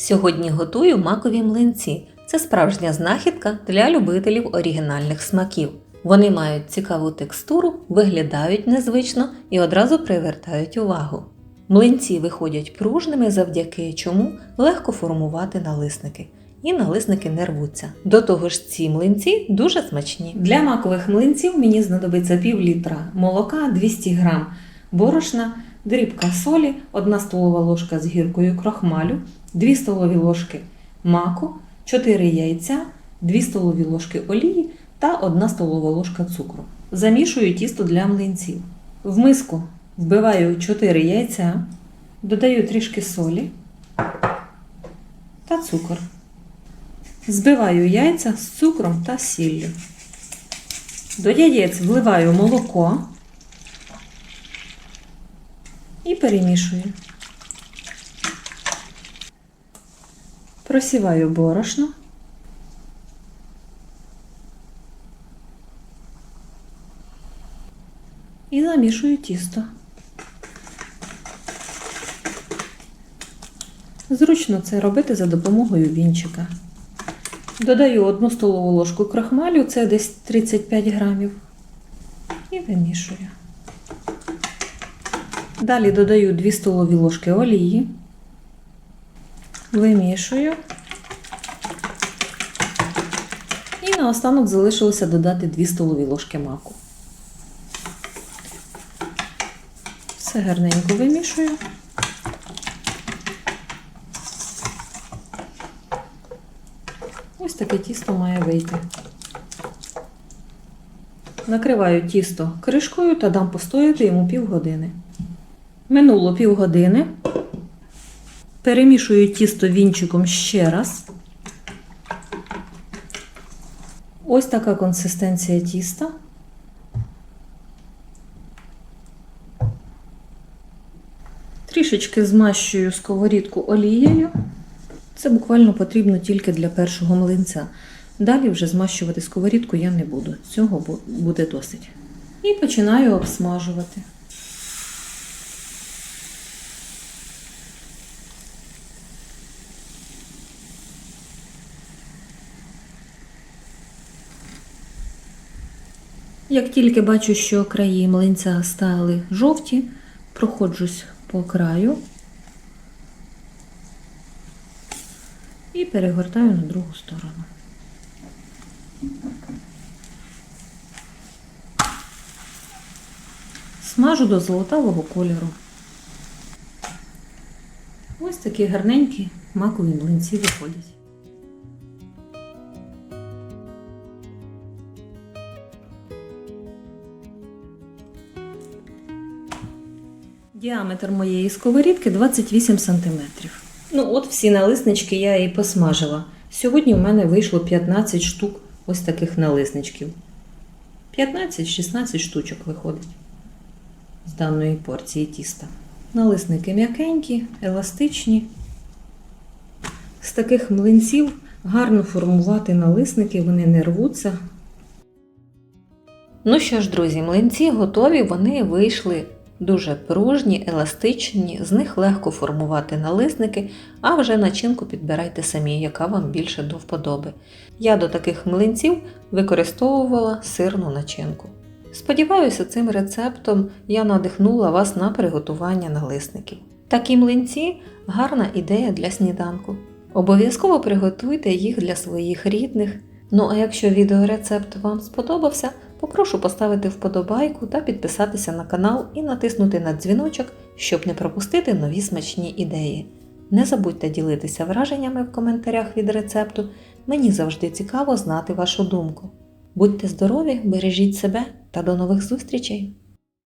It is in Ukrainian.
Сьогодні готую макові млинці. Це справжня знахідка для любителів оригінальних смаків. Вони мають цікаву текстуру, виглядають незвично і одразу привертають увагу. Млинці виходять пружними, завдяки чому легко формувати налисники. І налисники не рвуться. До того ж, ці млинці дуже смачні. Для макових млинців мені знадобиться пів літра молока, 200 г борошна, дрібка солі, 1 столова ложка з гіркою крохмалю, 2 столові ложки маку, 4 яйця, 2 столові ложки олії та 1 столова ложка цукру. Замішую тісто для млинців. В миску вбиваю 4 яйця, додаю трішки солі та цукор. Збиваю яйця з цукром та сіллю. До яєць вливаю молоко і перемішую. Просіваю борошно. І замішую тісто. Зручно це робити за допомогою вінчика. Додаю 1 столову ложку крахмалю, це десь 35 грамів. І вимішую. Далі додаю 2 столові ложки олії. Вимішую. І наостанок залишилося додати 2 столові ложки маку. Все гарненько вимішую. Ось таке тісто має вийти. Накриваю тісто кришкою та дам постояти йому півгодини. Минуло півгодини. Перемішую тісто вінчиком ще раз. Ось така консистенція тіста. Трішечки змащую сковорідку олією. Це буквально потрібно тільки для першого млинця. Далі вже змащувати сковорідку я не буду. Цього буде досить. І починаю обсмажувати. Як тільки бачу, що краї млинця стали жовті, проходжусь по краю і перегортаю на другу сторону. Смажу до золотавого кольору. Ось такі гарненькі макові млинці виходять. Діаметр моєї сковорідки 28 см. Ну, от всі налиснички я і посмажила. Сьогодні в мене вийшло 15 штук ось таких налисничків. 15-16 штучок виходить з даної порції тіста. Налисники м'якенькі, еластичні. З таких млинців гарно формувати налисники, вони не рвуться. Ну що ж, друзі, млинці готові, вони вийшли дуже пружні, еластичні, з них легко формувати налисники, а вже начинку підбирайте самі, яка вам більше до вподоби. Я до таких млинців використовувала сирну начинку. Сподіваюся, цим рецептом я надихнула вас на приготування налисників. Такі млинці гарна ідея для сніданку. Обов'язково приготуйте їх для своїх рідних. Ну а якщо відеорецепт вам сподобався, попрошу поставити вподобайку та підписатися на канал і натиснути на дзвіночок, щоб не пропустити нові смачні ідеї. Не забудьте ділитися враженнями в коментарях від рецепту, мені завжди цікаво знати вашу думку. Будьте здорові, бережіть себе та до нових зустрічей!